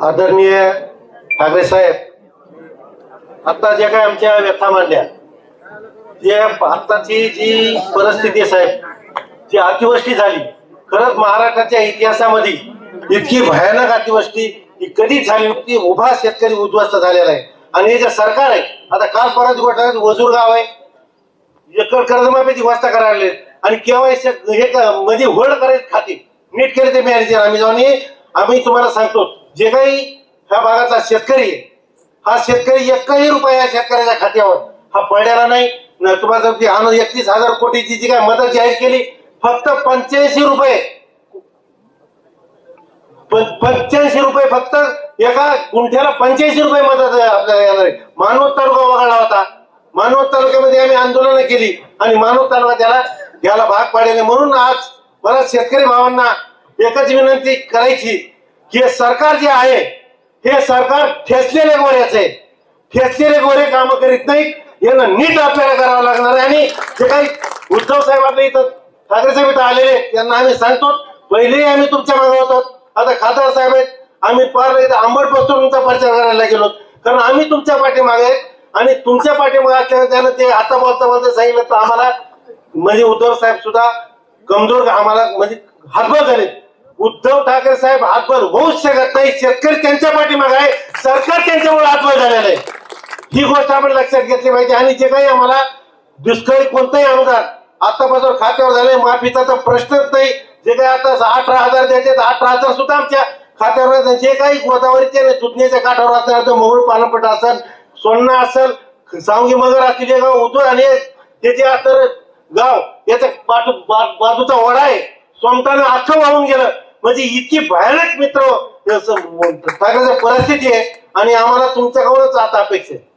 आदरणीय ठाकरे साहेब आता ज्या काय आमच्या व्यथा मांडल्या जे आताची जी परिस्थिती आहे साहेब जी अतिवृष्टी झाली खरंच महाराष्ट्राच्या इतिहासामध्ये इतकी भयानक अतिवृष्टी ही कधी झाली नव्हती उभा शेतकरी उद्ध्वस्त झालेला आहे. आणि हे जे सरकार आहे आता काल परत गोठ्यात वजूर गाव आहे. एकर कर्जमाफीची व्यवस्था करायला आणि केव्हा हे म्हणजे मध्ये होल्ड करायची खाती नीट केले ते मॅनेजर आम्ही जाऊन हे आम्ही तुम्हाला सांगतो जे काही ह्या भागातला शेतकरी आहे हा शेतकरी एकही रुपया या शेतकऱ्याच्या खात्यावर हा पडलेला नाही. नरतुबा तुम्हाला आणून एकतीस हजार कोटीची जी काय मदत जाहीर केली फक्त पंच्याऐंशी रुपये. पंच्याऐंशी रुपये फक्त एका गुंठ्याला पंच्याऐंशी रुपये मदत आपल्याला येणार आहे. मानवत तालुका वगळला होता. मानवत तालुक्यामध्ये आम्ही आंदोलनं केली आणि मानवत तालुका त्याला घ्यायला भाग पाडले म्हणून आज मला शेतकरी भावांना एकच विनंती करायची हे सरकार जे आहे हे सरकार ठेचलेले गोऱ्याचे आहे ठेचलेले गोरे काम करीत नाही यांना नीट आपल्याला करावं लागणार आहे. आणि जे काही उद्धव साहेब आपले इथं ठाकरे साहेब इथं आलेले यांना त्यांना आम्ही सांगतो. पहिलेही आम्ही तुमच्या मागे होतो. आता खासदार साहेब आहेत. आम्ही पार इथं आंबट बसतो तुमचा प्रचार करायला गेलो. कारण आम्ही तुमच्या पाठीमागे आहेत. आणि तुमच्या पाठीमागे असल्यानं त्यानं ते आता बोलता बोलता सांगितलं तर आम्हाला म्हणजे उद्धव साहेब सुद्धा कमजोर आम्हाला म्हणजे हातभर झाले उद्धव ठाकरे साहेब हातभर होऊच शकत नाही. शेतकरी त्यांच्या पाठीमागं आहे. सरकार त्यांच्यामुळे हातभर झालेलं आहे. ही गोष्ट आपण लक्षात घेतली पाहिजे. आणि जे काही आम्हाला दुष्काळी कोणतंही अनुदान आतापासून खात्यावर झाले माफीचा तर प्रश्नच नाही. जे काही आता अठरा हजार द्यायचे अठरा हजार सुद्धा आमच्या खात्यावर जे काही गोदावरीचे दुधण्याच्या काठावर असणार तर मोहोळ पानपट असेल सोन्ना असेल सावंगी मगर असतील जे गाव उद्धव आणि त्याचे जे असतं गाव याचा बाजूचा वडा आहे सोमतानं अख्खं वाहून गेलं. म्हणजे इतकी भयानक मित्र. परिस्थिती आहे. आणि आम्हाला तुमच्याकडूनच आता अपेक्षा आहे.